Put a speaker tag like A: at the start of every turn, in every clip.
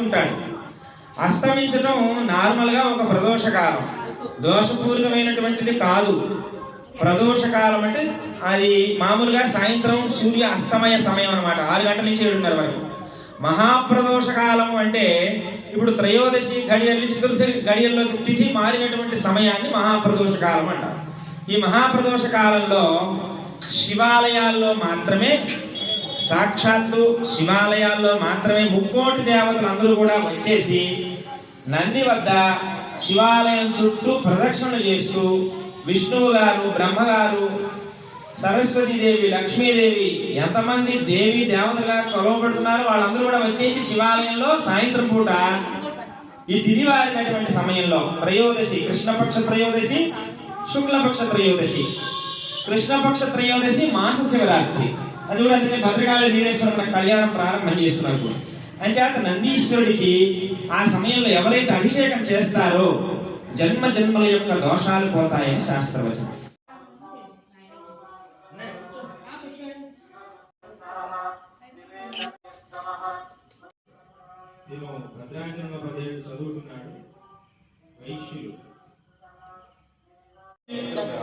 A: ఉంటాడు. అస్తమించడం నార్మల్గా ఒక ప్రదోషకాలం. దోషపూరితమైనటువంటిది కాదు. ప్రదోషకాలం అంటే అది మామూలుగా సాయంత్రం సూర్య అస్తమయ సమయం అనమాట ఆరు గంటల నుంచి ఏడున్నర వరకు. మహాప్రదోషకాలం అంటే ఇప్పుడు త్రయోదశి గడియల్ని చతుర్దశి గడియల్లోకి తిథి మారినటువంటి సమయాన్ని మహాప్రదోషకాలం అంటారు. ఈ మహాప్రదోషకాలంలో శివాలయాల్లో మాత్రమే సాక్షాత్తు శివాలయాల్లో మాత్రమే ముక్కోటి దేవతలు అందరూ కూడా వచ్చేసి నంది వద్ద శివాలయం చుట్టూ ప్రదక్షిణలు చేస్తూ విష్ణువు గారు బ్రహ్మగారు సరస్వతీదేవి లక్ష్మీదేవి ఎంతమంది దేవి దేవతలుగా కొలవబడుతున్నారు వాళ్ళందరూ కూడా వచ్చేసి శివాలయంలో సాయంత్రం పూట ఈ తిరివారినటువంటి సమయంలో త్రయోదశి కృష్ణపక్ష త్రయోదశి శుక్లపక్ష త్రయోదశి. కృష్ణపక్ష త్రయోదశి మాస శివరాత్రి. అది కూడా అందుకే భద్రకాళి వీరేశ్వరుల కళ్యాణం ప్రారంభం చేస్తున్నారు ఇప్పుడు. అంచేత నందీశ్వరుడికి ఆ సమయంలో ఎవరైతే అభిషేకం చేస్తారో జన్మ జన్మల యొక్క దోషాలు పోతాయని శాస్త్రవచనం. నేను భద్రాచలంలో పదిహేడు చదువుకున్నాడు వైశ్యులు.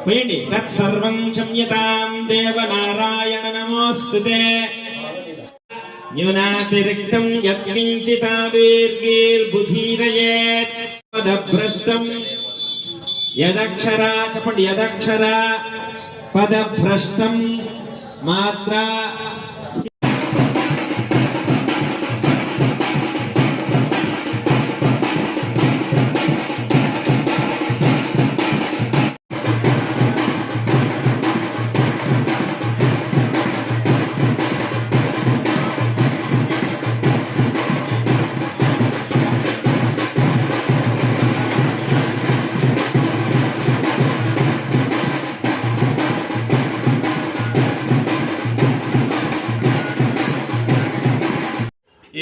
A: వేయండి తత్సర్వం క్షమ్యతాం దేవనారాయణ నమోస్తుతే న్యూనాతిరిక్తం యత్కించితాదీర్ఘీర్బుధీరయేత్ పదభ్రష్టం యదక్షరా చెప్పండి యదక్షరా. పదభ్రష్టం మాత్రా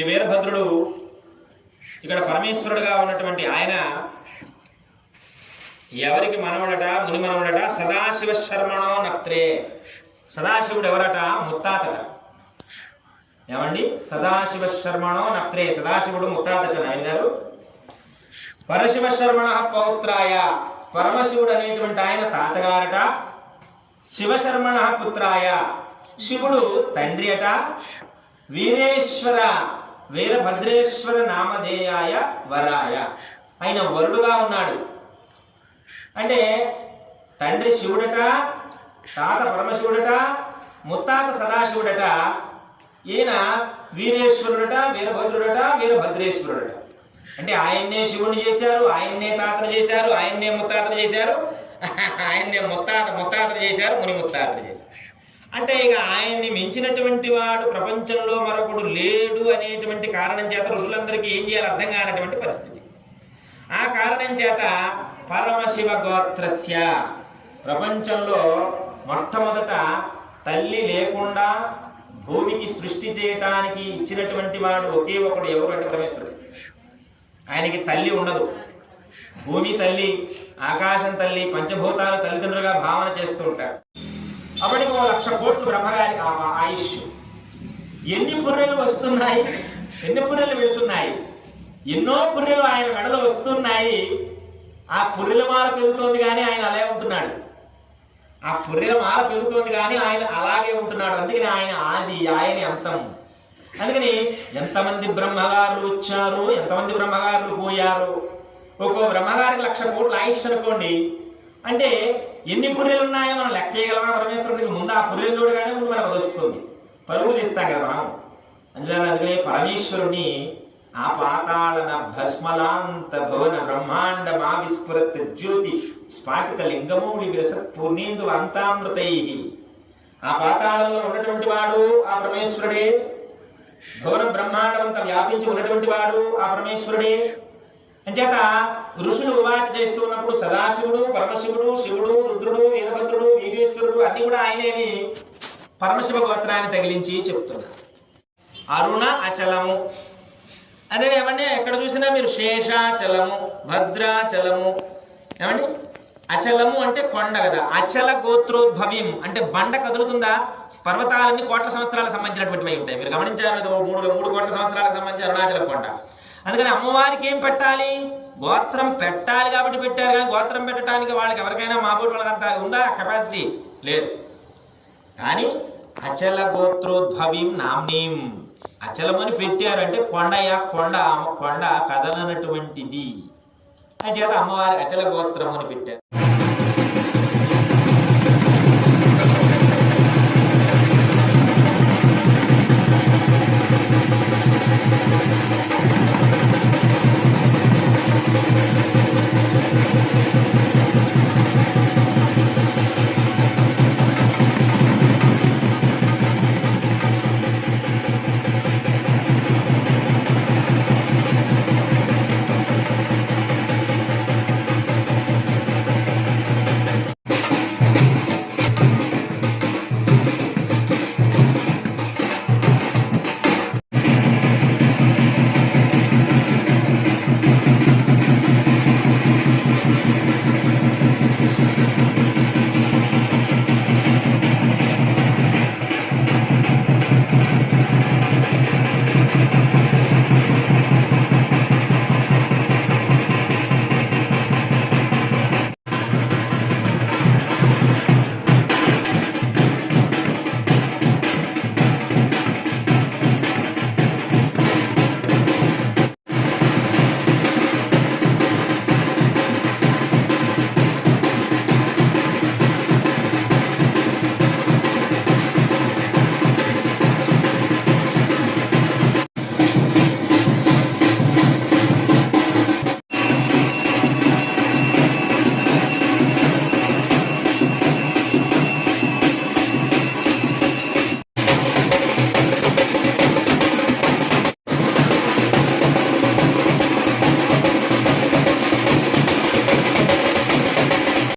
A: వీరభద్రుడు ఇక్కడ పరమేశ్వరుడుగా ఉన్నటువంటి ఆయన ఎవరికి మనవడట ముని మనవడట? సదాశివ శర్మణో నత్రే. సదాశివుడు ఎవరట? ముత్తాతట. ఏమండి? సదాశివ శర్మణో నత్రే. సదాశివుడు ముత్తాతట నాయన గారు పరశివ శర్మణ పౌత్రాయ. పరమశివుడు అనేటువంటి ఆయన తాతగారట. శివశర్మణ పుత్రాయ. శివుడు తండ్రి అట. వీరేశ్వర వీరభద్రేశ్వర నామధేయాయ వరాయ. ఆయన వరుడుగా ఉన్నాడు. అంటే తండ్రి శివుడట తాత పరమశివుడట ముత్తాత సదాశివుడట ఈయన వీరేశ్వరుడట వీరభద్రుడట వీరభద్రేశ్వరుడట. అంటే ఆయన్నే శివుని చేశారు ఆయన్నే తాతను చేశారు ఆయన్నే ముత్తాతను చేశారు ఆయన్నే ముత్తాత ముత్తాతలు చేశారు ముని ముత్తాతలు చేశారు. అంటే ఇక ఆయన్ని మించినటువంటి వాడు ప్రపంచంలో మరొకడు లేడు అనేటువంటి కారణం చేత ఋషులందరికీ ఏం చేయాలి? అర్థం కానటువంటి పరిస్థితి. ఆ కారణం చేత పరమశివ గోత్రస్య. ప్రపంచంలో మొట్టమొదట తల్లి లేకుండా భూమికి సృష్టి చేయటానికి ఇచ్చినటువంటి వాడు ఒకే ఒకడు ఎవరు అంటే పరమేశ్వరుడు. ఆయనకి తల్లి ఉండదు. భూమి తల్లి ఆకాశం తల్లి పంచభూతాలు తల్లిదండ్రులుగా భావన చేస్తూ ఉంటారు అప్పటికి ఓ లక్ష కోట్లు బ్రహ్మగారి ఆ- ఆయుష్ ఎన్ని పుర్రెలు వస్తున్నాయి? ఎన్ని పుర్రెలు వెళ్తున్నాయి? ఎన్నో పుర్రెలు ఆయన మెడలు వస్తున్నాయి. ఆ పుర్రెల మాల పెరుగుతోంది కానీ ఆయన అలాగే ఉంటున్నాడు. ఆ పుర్రెల మాల పెరుగుతోంది కానీ ఆయన అలాగే ఉంటున్నాడు. అందుకని ఆయన ఆది ఆయన అంతం అందుకని ఎంతమంది బ్రహ్మగారులు వచ్చారు? ఎంతమంది బ్రహ్మగారులు పోయారు? ఒక్కో బ్రహ్మగారికి లక్ష కోట్లు ఆయుష్ అనుకోండి అంటే ఎన్ని పుర్రెలు ఉన్నాయో మనం లెక్క చేయగలమా? పరమేశ్వరుడికి ముందు ఆ పుర్రెలు చూడగానే ముందు మనకు వదులుతుంది పరుగులు తీస్తాం కదా మనం. అందుకని అందుకనే పరమేశ్వరుని ఆ పాతాళన భస్మలాంత భవన బ్రహ్మాండ మావిస్ఫురత్ జ్యోతి స్ఫాటిక లింగమూడి విరసత్ పూర్ణేందు అంతామృతై. ఆ పాతాళంలో ఉన్నటువంటి వాడు ఆ పరమేశ్వరుడే. భువన బ్రహ్మాండమంతా వ్యాపించి ఉన్నటువంటి వాడు ఆ పరమేశ్వరుడే. అంచేత ఋషులు ఉవాచ చేస్తూ ఉన్నప్పుడు సదాశివుడు పరమశివుడు శివుడు రుద్రుడు వీరభద్రుడు వీరేశ్వరుడు అన్ని కూడా ఆయనేని పరమశివ గోత్రాన్ని తగిలించి చెప్తున్నారు అరుణ అచలము. అదే ఏమండి? ఎక్కడ చూసినా మీరు శేషాచలము భద్రాచలము. ఏమండి? అచలము అంటే కొండ కదా. అచల గోత్రోద్భవ్యం అంటే బండ కదులుతుందా? పర్వతాలన్నీ కోట్ల సంవత్సరాలకు సంబంధించినటువంటివి ఉంటాయి. మీరు గమనించారు మూడు మూడు కోట్ల సంవత్సరాలకు సంబంధించి అరుణాచల కొండ. అందుకని అమ్మవారికి ఏం పెట్టాలి? గోత్రం పెట్టాలి కాబట్టి పెట్టారు కానీ గోత్రం పెట్టడానికి వాళ్ళకి ఎవరికైనా మాబోటి వాళ్ళకి అంత ఉందా? కెపాసిటీ లేదు. కానీ అచల గోత్రోద్భవీం నామ్నీం. అచలమని పెట్టారంటే కొండయ కొండ కొండ కదలనటువంటిది. అని చేత అమ్మవారి అచల గోత్రం అని పెట్టారు.